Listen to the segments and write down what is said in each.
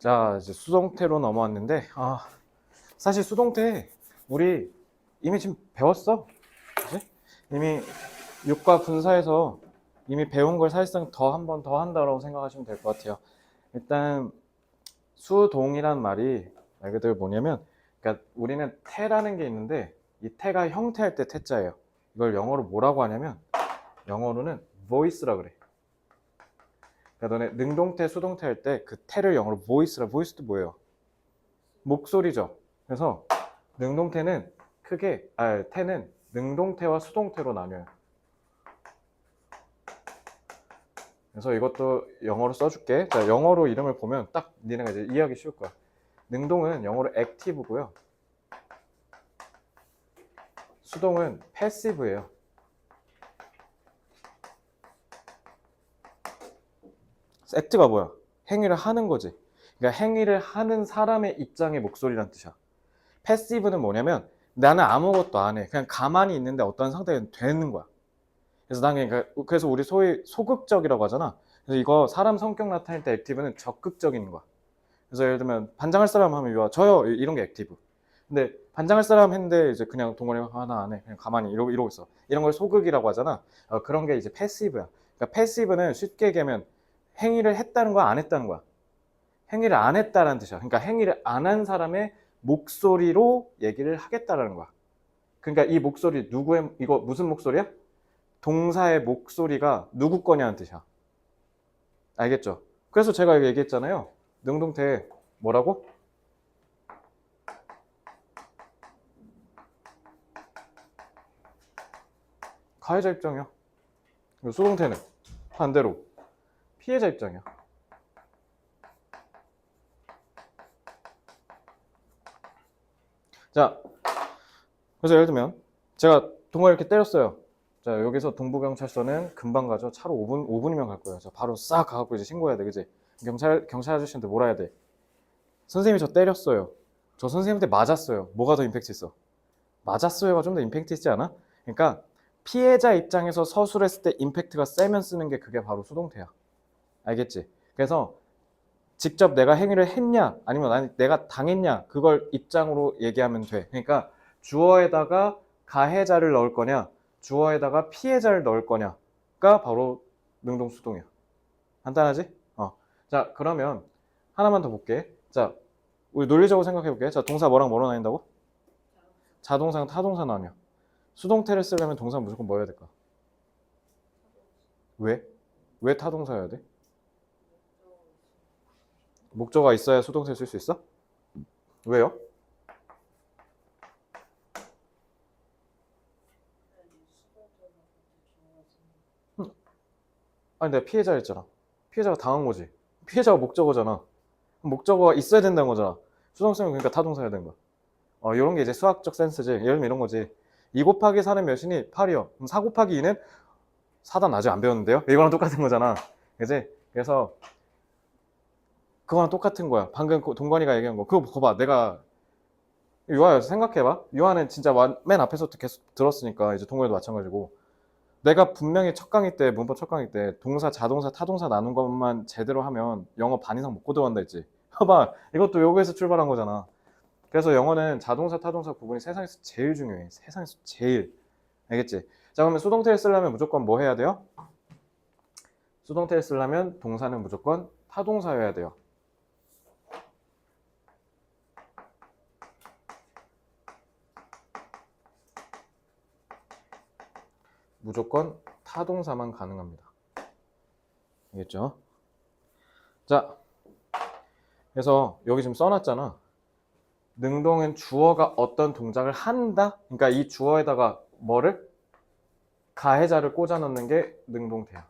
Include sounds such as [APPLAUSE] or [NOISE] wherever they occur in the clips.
자, 이제 수동태로 넘어왔는데, 아, 사실 수동태, 우리 이미 지금 배웠어. 그지? 이미 육과 분사에서 이미 배운 걸 사실상 더 한 번 더 한다고 생각하시면 될 것 같아요. 일단, 수동이란 말이 말 그대로 뭐냐면, 그러니까 우리는 태라는 게 있는데, 이 태가 형태할 때 태자예요. 이걸 영어로 뭐라고 하냐면, 영어로는 voice라 그래. 그러니까 너네 능동태, 수동태 할 때 그 태를 영어로 voice라, voice도 뭐예요? 목소리죠. 그래서 능동태는 크게, 아, 태는 능동태와 수동태로 나뉘어요. 그래서 이것도 영어로 써줄게. 자, 영어로 이름을 보면 딱 니네가 이제 이해하기 쉬울 거야. 능동은 영어로 active고요. 수동은 passive예요. 액트가 뭐야? 행위를 하는 거지. 그러니까 행위를 하는 사람의 입장의 목소리란 뜻이야. 패시브는 뭐냐면 나는 아무것도 안 해. 그냥 가만히 있는데 어떤 상태가 되는 거야. 그래서 난 그러니까 그래서 우리 소위 소극적이라고 하잖아. 그래서 이거 사람 성격 나타낼 때 액티브는 적극적인 거야. 그래서 예를 들면 반장할 사람 하면 이거 저요 이런 게 액티브. 근데 반장할 사람 했는데 이제 그냥 동건이가 하나 안 해. 그냥 가만히 이러고 이러고 있어. 이런 걸 소극이라고 하잖아. 어, 그런 게 이제 패시브야. 그러니까 패시브는 쉽게 얘기하면 행위를 했다는 거야, 안 했다는 거야? 행위를 안 했다는 뜻이야. 그러니까 행위를 안 한 사람의 목소리로 얘기를 하겠다라는 거야. 그러니까 이 목소리 누구의 이거 무슨 목소리야? 동사의 목소리가 누구 거냐는 뜻이야. 알겠죠? 그래서 제가 얘기했잖아요. 능동태 뭐라고? 가해자 입장이야. 수동태는 반대로 피해자 입장이야. 자, 그래서 예를 들면 제가 동아 이렇게 때렸어요. 자, 여기서 동부경찰서는 금방 가죠. 차로 5분, 5분이면 갈 거예요. 자, 바로 싹 가갖고 이제 신고해야 돼, 그지? 경찰, 경찰 아저씨한테 뭐라 해야 돼? 선생님이 저 때렸어요. 저 선생님한테 맞았어요. 뭐가 더 임팩트 있어? 맞았어요가 좀 더 임팩트 있지 않아? 그러니까 피해자 입장에서 서술했을 때 임팩트가 세면 쓰는 게 그게 바로 수동태야. 알겠지? 그래서 직접 내가 행위를 했냐 아니면 아니, 내가 당했냐 그걸 입장으로 얘기하면 돼. 그러니까 주어에다가 가해자를 넣을 거냐 주어에다가 피해자를 넣을 거냐가 바로 능동수동이야. 간단하지? 어. 자 그러면 하나만 더 볼게. 자 우리 논리적으로 생각해 볼게. 자 동사 뭐랑 뭐로 나뉜다고? 자동사랑 타동사 나뉘어. 수동태를 쓰려면 동사 무조건 뭐 해야 될까? 왜? 왜 타동사여야 돼? 목적어가 있어야 수동태 쓸 수 있어? 왜요? 아니 내가 피해자 했잖아. 피해자가 당한 거지. 피해자가 목적어잖아. 목적어가 있어야 된다는 거잖아. 수동성은 그러니까 타동사여야 되는 거야. 어, 이런 게 이제 수학적 센스지. 예를 들면 이런 거지. 2 곱하기 4는 몇이니? 8이요. 그럼 4 곱하기 2는 4단 아직 안 배웠는데요? 이거랑 똑같은 거잖아. 그지? 그래서 그거랑 똑같은 거야. 방금 그 동건이가 얘기한 거. 그거 봐봐. 내가 유아야 생각해봐. 유아는 진짜 완- 맨 앞에서부터 계속 들었으니까 이제 동건이도 마찬가지고. 내가 분명히 첫 강의 때 문법 첫 강의 때 동사, 자동사, 타동사 나눈 것만 제대로 하면 영어 반 이상 먹고 들어간다 했지. [LAUGHS] 봐봐. 이것도 여기에서 출발한 거잖아. 그래서 영어는 자동사, 타동사 구분이 세상에서 제일 중요해. 세상에서 제일. 알겠지? 자, 그러면 수동태를 쓰려면 무조건 뭐 해야 돼요? 수동태를 쓰려면 동사는 무조건 타동사여야 돼요. 무조건 타동사만 가능합니다. 알겠죠? 자, 그래서 여기 지금 써놨잖아. 능동은 주어가 어떤 동작을 한다? 그러니까 이 주어에다가 뭐를? 가해자를 꽂아 넣는 게 능동태야.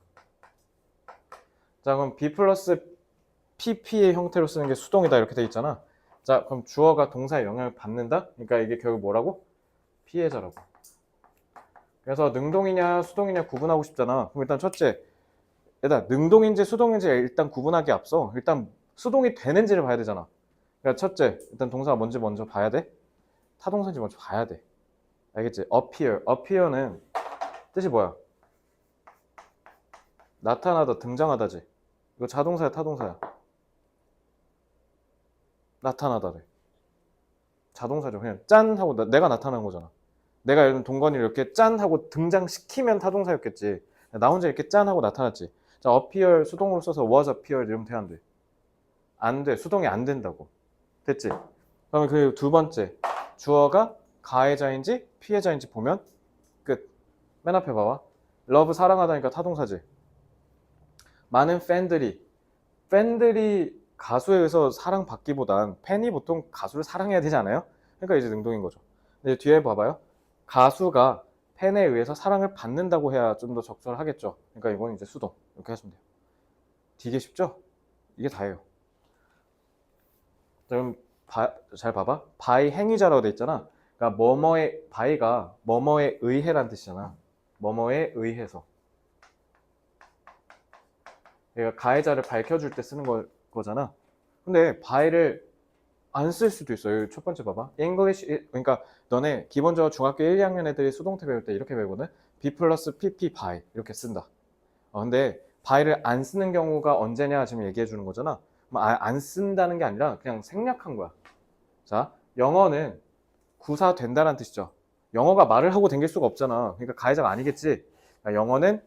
자, 그럼 B 플러스 PP의 형태로 쓰는 게 수동이다. 이렇게 돼 있잖아. 자, 그럼 주어가 동사에 영향을 받는다? 그러니까 이게 결국 뭐라고? 피해자라고. 그래서 능동이냐 수동이냐 구분하고 싶잖아. 그럼 일단 첫째, 일단 능동인지 수동인지 일단 구분하기 앞서 일단 수동이 되는지를 봐야 되잖아. 그러니까 첫째, 일단 동사가 뭔지 먼저 봐야 돼. 타동사인지 먼저 봐야 돼. 알겠지? appear. appear는 뜻이 뭐야? 나타나다, 등장하다지. 이거 자동사야, 타동사야? 나타나다래. 자동사죠. 그냥 짠 하고 나- 내가 나타난 거잖아. 내가 예를 동건이를 이렇게 짠 하고 등장시키면 타동사였겠지. 나 혼자 이렇게 짠 하고 나타났지. 자, appear 수동으로 써서 was appeared 이러면 돼, 안 돼? 안 돼. 수동이 안 된다고. 됐지? 그러면 그 두 번째. 주어가 가해자인지 피해자인지 보면 끝. 맨 앞에 봐봐. love 사랑하다니까 타동사지. 많은 팬들이 팬들이 가수에 의해서 사랑받기보단 팬이 보통 가수를 사랑해야 되지 않아요? 그러니까 이제 능동인 거죠. 근데 뒤에 봐봐요. 가수가 팬에 의해서 사랑을 받는다고 해야 좀 더 적절하겠죠. 그러니까 이건 이제 수동 이렇게 하시면 돼요. 되게 쉽죠? 이게 다예요. 자, 그럼 바- 잘 봐봐. 바이 행위자라고 돼 있잖아. 그러니까 뭐뭐에 바이가 뭐뭐에 의해란 뜻이잖아. 뭐뭐에 의해서. 얘가 가해자를 밝혀줄 때 쓰는 거, 거잖아. 근데 바이를 안 쓸 수도 있어요. 첫 번째 봐봐. English, 이- 그러니까 너네 기본적으로 중학교 1, 2학년 애들이 수동태 배울 때 이렇게 배우거든. B 플러스 PP 바이 이렇게 쓴다. 어, 근데 바이를 안 쓰는 경우가 언제냐 지금 얘기해 주는 거잖아. 아- 안 쓴다는 게 아니라 그냥 생략한 거야. 자, 영어는 구사 된다는 뜻이죠. 영어가 말을 하고 댕길 수가 없잖아. 그러니까 가해자가 아니겠지. 그러니까 영어는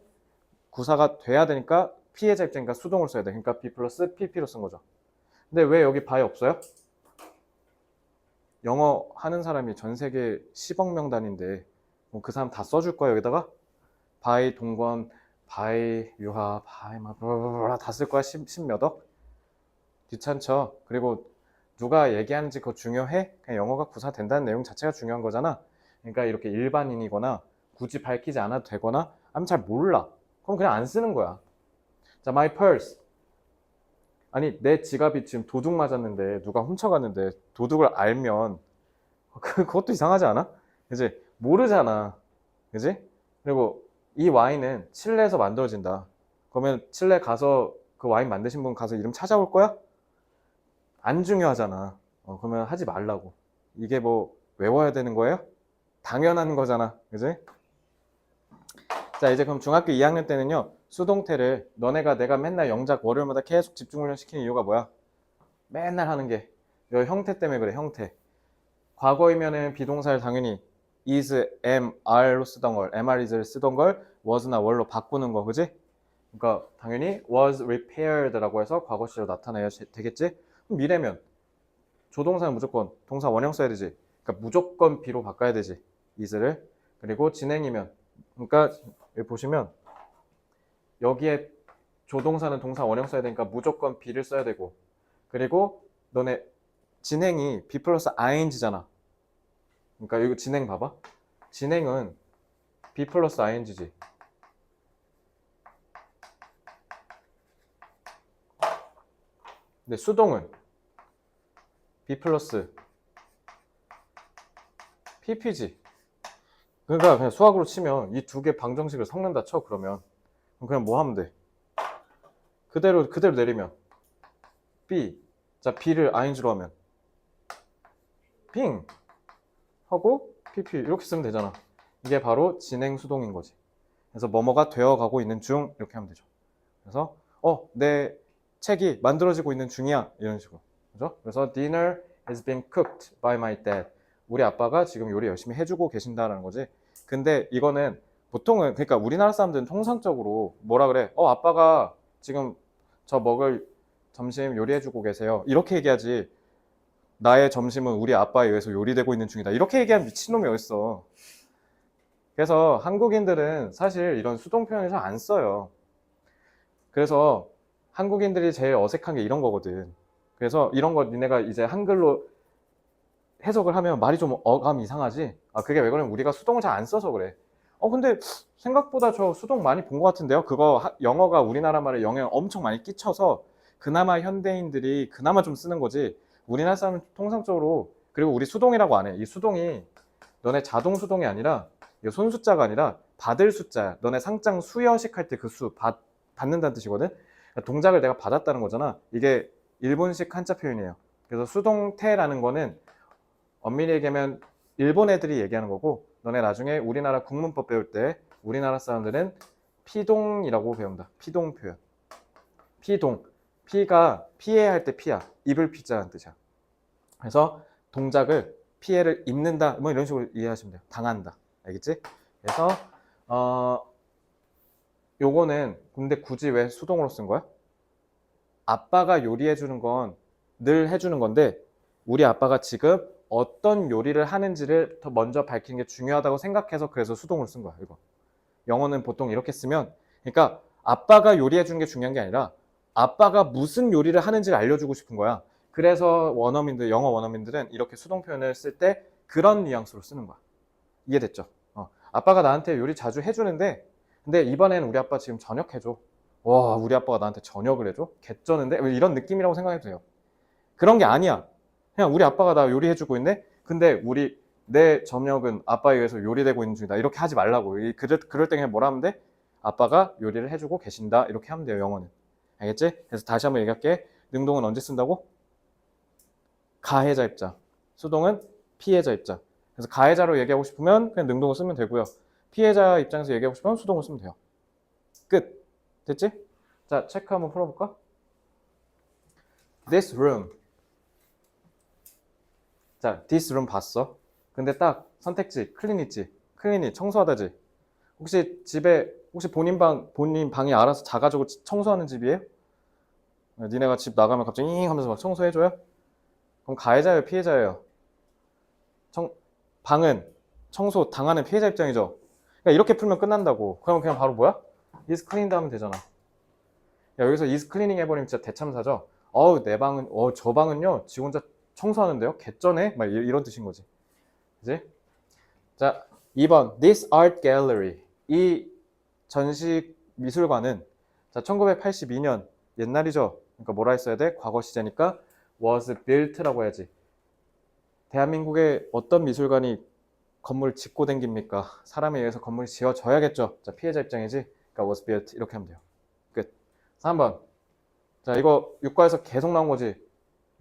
구사가 돼야 되니까 피해자 입장이니까 수동을 써야 돼. 그러니까 B 플러스 PP로 쓴 거죠. 근데 왜 여기 바이 없어요? 영어 하는 사람이 전 세계 10억 명 단인데 뭐 그 사람 다 써줄 거야 여기다가 바이 동건 바이 유하 바이 막다쓸 거야 10, 몇 억? 귀찮죠. 그리고 누가 얘기하는지 그거 중요해? 그냥 영어가 구사된다는 내용 자체가 중요한 거잖아. 그러니까 이렇게 일반인이거나 굳이 밝히지 않아도 되거나 아니면 잘 몰라. 그럼 그냥 안 쓰는 거야. 자, my purse. 아니, 내 지갑이 지금 도둑 맞았는데 누가 훔쳐갔는데 도둑을 알면 [LAUGHS] 그- 그것도 이상하지 않아? 그지? 모르잖아. 그지? 그리고 이 와인은 칠레에서 만들어진다. 그러면 칠레 가서 그 와인 만드신 분 가서 이름 찾아올 거야? 안 중요하잖아. 어, 그러면 하지 말라고. 이게 뭐 외워야 되는 거예요? 당연한 거잖아. 그지? 자, 이제 그럼 중학교 2학년 때는요. 수동태를 너네가 내가 맨날 영작 월요일마다 계속 집중 훈련 시키는 이유가 뭐야? 맨날 하는 게 이 형태 때문에 그래, 형태. 과거이면은 비동사를 당연히 is, am, are로 쓰던 걸, am, are, is를 쓰던 걸 was나 were로 바꾸는 거, 그지? 그러니까 당연히 was repaired라고 해서 과거 시로 나타내야 되겠지? 그럼 미래면 조동사는 무조건 동사 원형 써야 되지. 그러니까 무조건 be로 바꿔야 되지. is를. 그리고 진행이면 그러니까 여기 보시면 여기에 조동사는 동사 원형 써야 되니까 무조건 be를 써야 되고 그리고 너네 진행이 be 플러스 ing잖아. 그러니까 이거 진행 봐봐. 진행은 be 플러스 ing지. 근데 수동은 be 플러스 pp지. 그러니까 그냥 수학으로 치면 이 두 개 방정식을 섞는다 쳐 그러면 그냥 뭐 하면 돼? 그대로 그대로 내리면 b 자 b를 ing로 하면 빙 하고 pp 이렇게 쓰면 되잖아. 이게 바로 진행 수동인 거지. 그래서 뭐뭐가 되어가고 있는 중 이렇게 하면 되죠. 그래서 어 내 책이 만들어지고 있는 중이야 이런 식으로 그죠? 그래서 dinner is being cooked by my dad. 우리 아빠가 지금 요리 열심히 해주고 계신다라는 거지. 근데 이거는 보통은 그러니까 우리나라 사람들은 통상적으로 뭐라 그래? 어 아빠가 지금 저 먹을 점심 요리해주고 계세요. 이렇게 얘기하지. 나의 점심은 우리 아빠에 의해서 요리되고 있는 중이다. 이렇게 얘기하면 미친놈이 어딨어. 그래서 한국인들은 사실 이런 수동 표현을 잘 안 써요. 그래서 한국인들이 제일 어색한 게 이런 거거든. 그래서 이런 거 니네가 이제 한글로 해석을 하면 말이 좀 어감 이상하지? 아, 그게 왜 그러냐면 우리가 수동을 잘 안 써서 그래. 어, 근데 생각보다 저 수동 많이 본 것 같은데요? 그거 하- 영어가 우리나라 말에 영향 엄청 많이 끼쳐서 그나마 현대인들이 그나마 좀 쓰는 거지. 우리나라 사람 은 통상적으로 그리고 우리 수동이라고 안 해. 이 수동이 너네 자동 수동이 아니라 이거 손 숫자가 아니라 받을 숫자야. 너네 상장 수여식 할 때 그수 받는다는 뜻이거든. 그러니까 동작을 내가 받았다는 거잖아. 이게 일본식 한자 표현이에요. 그래서 수동태라는 거는 엄밀히 얘기하면 일본 애들이 얘기하는 거고 너네 나중에 우리나라 국문법 배울 때 우리나라 사람들은 피동이라고 배운다. 피동 표현. 피동. 피가 피해야 할때 피야. 입을 피자라는 뜻이야. 그래서 동작을 피해를 입는다 뭐 이런 식으로 이해하시면 돼요. 당한다. 알겠지? 그래서 어 요거는 근데 굳이 왜 수동으로 쓴 거야? 아빠가 요리해 주는 건 늘 해주는 건데 우리 아빠가 지금 어떤 요리를 하는지를 더 먼저 밝히는 게 중요하다고 생각해서 그래서 수동으로 쓴 거야 이거. 영어는 보통 이렇게 쓰면 그러니까 아빠가 요리해 주는 게 중요한 게 아니라 아빠가 무슨 요리를 하는지를 알려주고 싶은 거야. 그래서 원어민들 영어 원어민들은 이렇게 수동 표현을 쓸 때 그런 뉘앙스로 쓰는 거야. 이해됐죠? 어. 아빠가 나한테 요리 자주 해주는데 근데 이번에는 우리 아빠 지금 저녁 해줘. 와 우리 아빠가 나한테 저녁을 해줘? 개쩌는데? 왜 이런 느낌이라고 생각해도 돼요. 그런 게 아니야 그냥 우리 아빠가 나 요리해주고 있네? 근데 우리 내 저녁은 아빠에 의해서 요리되고 있는 중이다. 이렇게 하지 말라고. 이- 그럴, 그럴 때 그냥 뭐라 하면 돼? 아빠가 요리를 해주고 계신다. 이렇게 하면 돼요 영어는. 알겠지? 그래서 다시 한번 얘기할게. 능동은 언제 쓴다고? 가해자 입장 수동은 피해자 입장 그래서 가해자로 얘기하고 싶으면 그냥 능동을 쓰면 되고요. 피해자 입장에서 얘기하고 싶으면 수동을 쓰면 돼요. 끝. 됐지? 자 체크 한번 풀어볼까? This room 자, this 봤어. 근데 딱 선택지 클린 있지. 클린이 청소하다지. 혹시 집에 혹시 본인 방 본인 방이 알아서 자가지고 청소하는 집이에요? 네, 니네가 집 나가면 갑자기 잉 하면서 막 청소해줘요? 그럼 가해자예요, 피해자예요? 청, 방은 청소 당하는 피해자 입장이죠. 그러니까 이렇게 풀면 끝난다고. 그러면 그냥 바로 뭐야? is cleaned 하면 되잖아. 야, 여기서 is cleaning 해버리면 진짜 대참사죠. 어우, 내 방은, 어, 저 방은요, 지 혼자 청소하는데요? 개쩌네? 막 이- 이런 뜻인 거지. 그지? 자, 2번. This art gallery. 이 전시 미술관은 자, 1982년 옛날이죠. 그러니까 뭐라 했어야 돼? 과거 시제니까 was built라고 해야지. 대한민국의 어떤 미술관이 건물 짓고 댕깁니까? 사람에 의해서 건물이 지어져야겠죠. 자, 피해자 입장이지. 그러니까 was built 이렇게 하면 돼요. 끝. 3번. 자, 이거 육과에서 계속 나온 거지.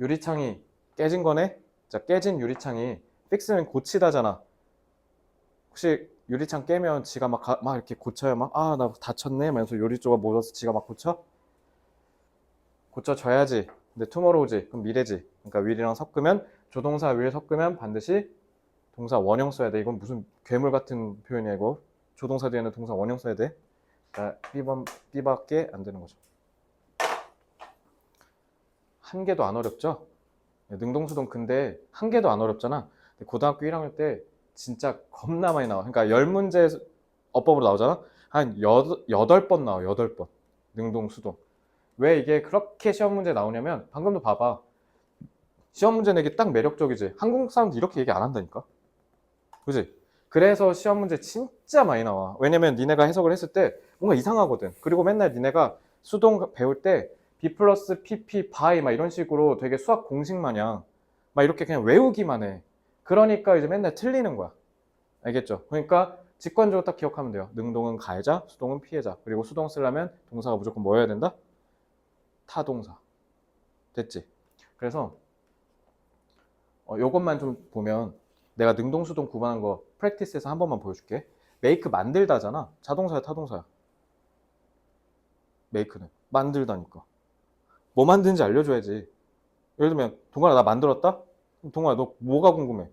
유리창이 깨진 거네? 자, 깨진 유리창이 픽스는 고치다잖아. 혹시 유리창 깨면 지가 막, 가- 막 이렇게 고쳐요? 막, 아, 나 다쳤네? 하면서 요리 조각 묻어서 지가 막 고쳐? 고쳐져야지. 근데 투모로우지. 그럼 미래지. 그러니까 will이랑 섞으면 조동사 will 섞으면 반드시 동사 원형 써야 돼. 이건 무슨 괴물 같은 표현이야, 이거. 조동사 뒤에는 동사 원형 써야 돼. 자, B번, B밖에 안 되는 거죠. 한 개도 안 어렵죠? 능동수동 근데 한 개도 안 어렵잖아. 고등학교 1학년 때 진짜 겁나 많이 나와. 그러니까 열 문제 어법으로 나오잖아. 한 여덟, 번 나와. 여덟 번. 능동 수동. 왜 이게 그렇게 시험 문제 나오냐면 방금도 봐봐. 시험 문제 내기 딱 매력적이지. 한국 사람들 이렇게 얘기 안 한다니까. 그지? 그래서 시험 문제 진짜 많이 나와. 왜냐면 니네가 해석을 했을 때 뭔가 이상하거든. 그리고 맨날 니네가 수동 배울 때 B 플러스 PP 바이 막 이런 식으로 되게 수학 공식 마냥 막 이렇게 그냥 외우기만 해. 그러니까 이제 맨날 틀리는 거야. 알겠죠? 그러니까 직관적으로 딱 기억하면 돼요. 능동은 가해자, 수동은 피해자. 그리고 수동 쓰려면 동사가 무조건 뭐여야 된다? 타동사. 됐지? 그래서 어, 요것만 좀 보면 내가 능동, 수동 구분한 거 프랙티스에서 한 번만 보여줄게. 메이크 만들다잖아. 자동사야, 타동사야. 메이크는 만들다니까. 뭐 만드는지 알려줘야지. 예를 들면 동아라 나 만들었다? 동아라 너 뭐가 궁금해?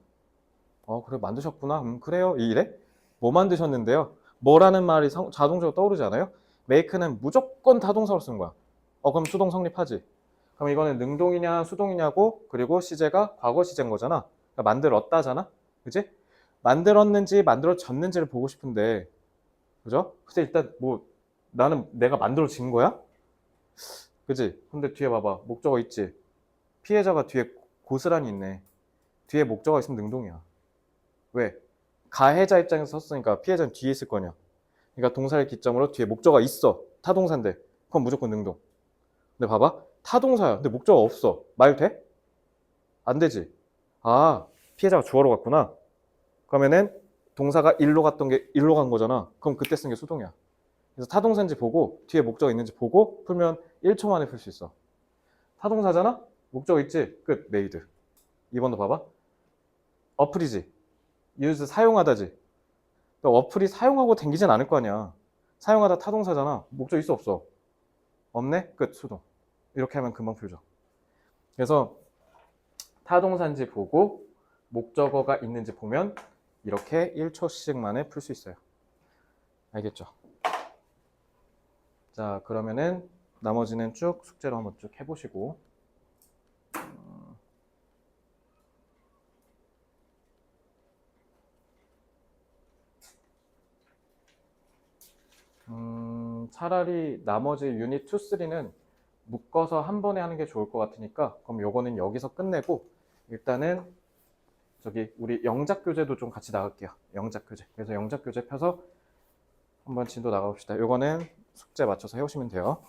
어 그래 만드셨구나. 음 그래요. 이래? 뭐 만드셨는데요? 뭐라는 말이 성- 자동적으로 떠오르지 않아요? 메이크는 무조건 타동사로 쓰는 거야. 어 그럼 수동 성립하지. 그럼 이거는 능동이냐 수동이냐고 그리고 시제가 과거 시제인 거잖아. 그러니까 만들었다잖아. 그지? 만들었는지 만들어졌는지를 보고 싶은데 그죠? 근데 일단 뭐 나는 내가 만들어진 거야? 그지? 근데 뒤에 봐봐. 목적어 있지? 피해자가 뒤에 고스란히 있네. 뒤에 목적어 있으면 능동이야. 왜? 가해자 입장에서 썼으니까 피해자는 뒤에 있을 거냐. 그러니까 동사를 기점으로 뒤에 목적어가 있어. 타동사인데. 그럼 무조건 능동. 근데 봐봐. 타동사야. 근데 목적어 없어. 말 돼? 안 되지. 아, 피해자가 주어로 갔구나. 그러면은 동사가 일로 갔던 게 일로 간 거잖아. 그럼 그때 쓴 게 수동이야. 그래서 타동사인지 보고 뒤에 목적어 있는지 보고 풀면 1초 만에 풀 수 있어. 타동사잖아? 목적어 있지? 끝. 메이드. 2번도 봐봐. 어플이지. use 사용하다지. 너 어플이 사용하고 댕기진 않을 거 아니야. 사용하다 타동사잖아. 목적 있어 없어? 없네? 끝. 수동. 이렇게 하면 금방 풀죠. 그래서 타동사인지 보고 목적어가 있는지 보면 이렇게 1초씩 만에 풀 수 있어요. 알겠죠? 자, 그러면은 나머지는 쭉 숙제로 한번 쭉 해보시고. 음, 차라리 나머지 유닛 2, 3는 묶어서 한 번에 하는 게 좋을 것 같으니까 그럼 요거는 여기서 끝내고 일단은 저기 우리 영작 교재도 좀 같이 나갈게요. 영작 교재. 그래서 영작 교재 펴서 한번 진도 나가봅시다. 요거는 숙제 맞춰서 해오시면 돼요.